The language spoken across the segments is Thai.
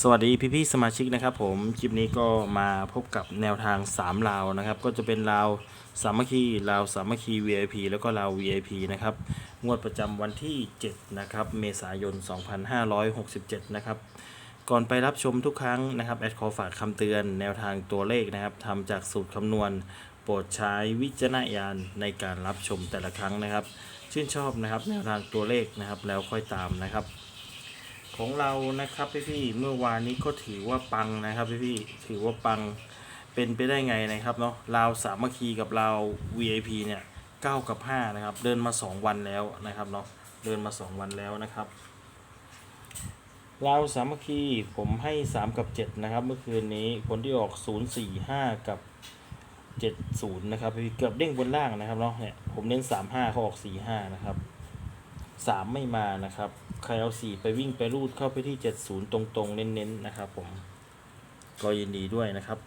สวัสดีพี่ๆสมาชิกนะครับผมคลิปนี้ก็มาพบกับแนวทาง 3 ลาวนะครับ ก็จะเป็นลาวสามัคคีลาวสามัคคี VIP แล้วก็ลาว VIP นะครับงวดประจำวันที่7นะครับเมษายน 2567 นะครับก่อนไปรับชมทุกครั้งนะครับแอดขอฝากคำเตือนแนวทางตัวเลขนะครับทำจากสูตรคำนวณ โปรดใช้วิจารณญาณในการรับชมแต่ละครั้งนะครับ ชื่นชอบนะครับแนวทางตัวเลขนะครับแล้วค่อยตามนะครับ ของเรานะครับพี่ๆเมื่อวานนี้ก็ถือว่าปังนะครับพี่ๆถือว่าปังเป็นไปได้ไงนะครับเนาะลาวสามัคคีกับลาว VIP เนี่ย9กับ5นะครับ เดินมา2วันแล้วนะครับเนาะเดินมา2วันแล้วนะครับลาวสามัคคีผมให้3กับ7นะครับ เมื่อคืนนี้ผลที่ออก0 4 5กับ70นะครับพี่เกือบเด้งบนล่างนะครับเนาะเนี่ยผมเน้น3 5เขาออก4 5นะครับ สามไม่มานะครับ ใครเอาสี่ไปวิ่งไปรูดเข้าไปที่เจ็ดศูนย์ตรงๆ เน้นๆนะครับผม ก็ยินดีด้วยนะครับ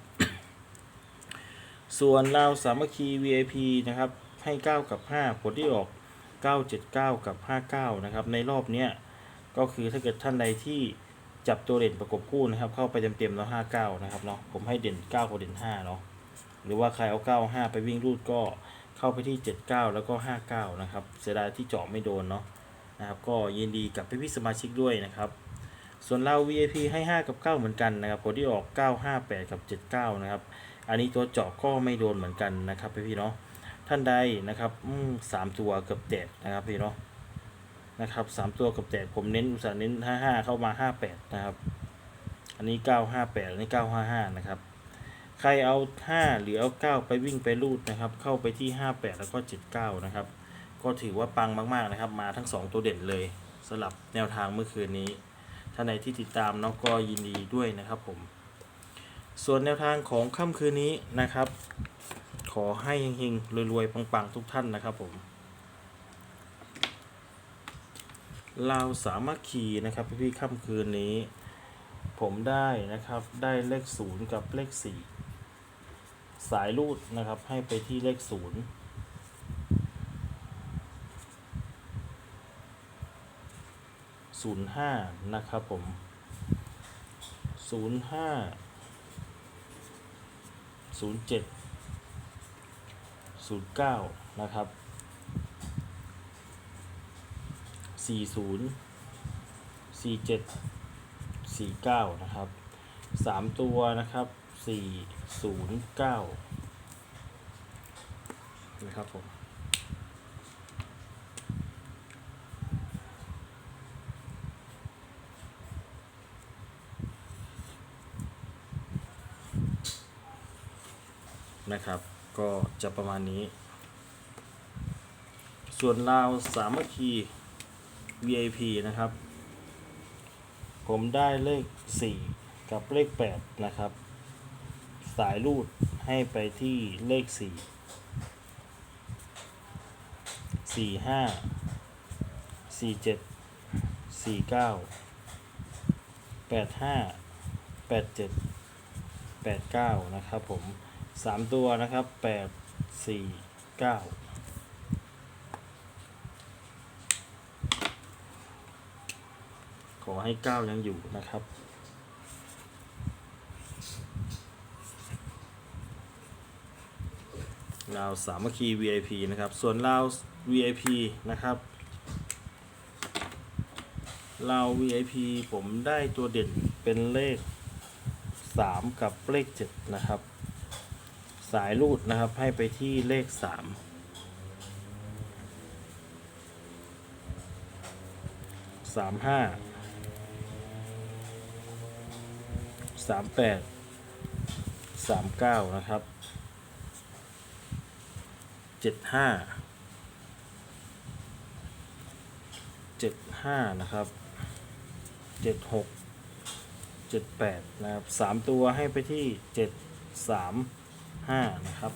ส่วนเราสามัคคี VIP นะครับ ให้9กับ5ผลที่ออก979กับ59นะครับ ในรอบเนี้ยก็คือถ้าเกิดท่านใดที่จับตัวเด่นประกบคู่นะครับ เข้าไปเต็มๆแล้ว59นะครับเนาะผมให้เด่น9กับเด่น5เนาะหรือว่าใครเอา95ไปวิ่งรูดก็เข้าไปที่ 79 แล้วก็ 59 นะครับ เสียดายที่เจาะไม่โดนเนาะ นะครับก็ยินดีกับพี่พี่ๆสมาชิกด้วยนะครับส่วนเรา VIP ให้ 5 กับ 9 เหมือนกันนะครับผลที่ออก 9 5 8 กับ 79 นะครับ อันนี้ตัวเจาะก็ไม่โดนเหมือนกันนะครับพี่พี่เนาะท่านใดนะครับสามตัวเกือบแตกนะครับพี่เนาะนะครับสามตัวเกือบแตกผมเน้นอุตสาห์เน้น 55 เข้ามา 58 นะครับ อันนี้ 958 อันนี้ 955 นะครับ ใครเอา 5 หรือเอา 9 ไปวิ่งไปรูดนะครับ เข้าไปที่ 58 แล้วก็ 79 นะครับ ก็ถือว่าปังมากๆนะครับ มาทั้ง 2 ตัวเด่นเลยสลับแนวทางเมื่อคืนนี้ ท่านในที่ติดตามน้องก็ยินดีด้วยนะครับผม ส่วนแนวทางของค่ำคืนนี้นะครับ ขอให้เฮงๆรวยๆปังๆทุกท่านนะครับผมเราสามารถขี่นะครับพี่ๆค่ำคืนนี้ ผมได้นะครับได้เลข 0 กับเลข 4 สายรูดนะครับให้ไปที่เลข 0 ศูนย์ห้านะครับผมศูนย์ห้าศูนย์เจ็ดศูนย์เก้านะครับสี่ศูนย์สี่เจ็ดสี่เก้านะครับสามตัวนะครับสี่ศูนย์เก้านะครับผม นะครับ ก็จะประมาณนี้ ส่วนราวสามัคคี VIP นะครับ ผมได้เลข 4 กับเลข 8 นะครับ สายรูดให้ไปที่เลข 4 4 5 4 7 4 9 8 5 8 7 8 9 นะครับผม สามตัวนะครับแปดสี่เก้าขอให้เก้ายังอยู่นะครับลาวสามัคคี VIP นะครับ ส่วนลาว VIP นะครับลาว VIP ผมได้ตัวเด่นเป็นเลข 3 กับเลข 7 นะครับ สายรูดนะครับให้ไปที่เลขสามสามห้าสามแปดสามเก้านะครับเจ็ดห้าเจ็ดห้านะครับเจ็ดหกเจ็ดแปดนะครับสามตัวให้ไปที่เจ็ดสาม จ็ดสามห้านะครับ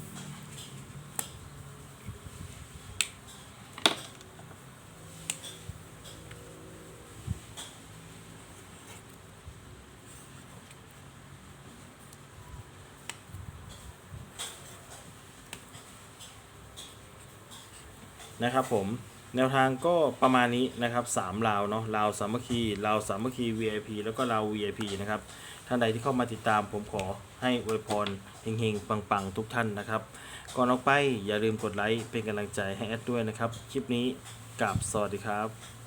นะครับผมแนวทางก็ประมาณนี้นะครับสามลาวเนาะลาวสามัคคีลาวสามัคคี VIP แล้วก็ลาว VIP นะครับ ท่านใดที่เข้ามาติดตามผมขอให้อวยพรเฮงๆ ปังๆ ทุกท่านนะครับ ก่อนออกไปอย่าลืมกดไลค์เป็นกำลังใจให้แอดด้วยนะครับ คลิปนี้กับสวัสดีครับ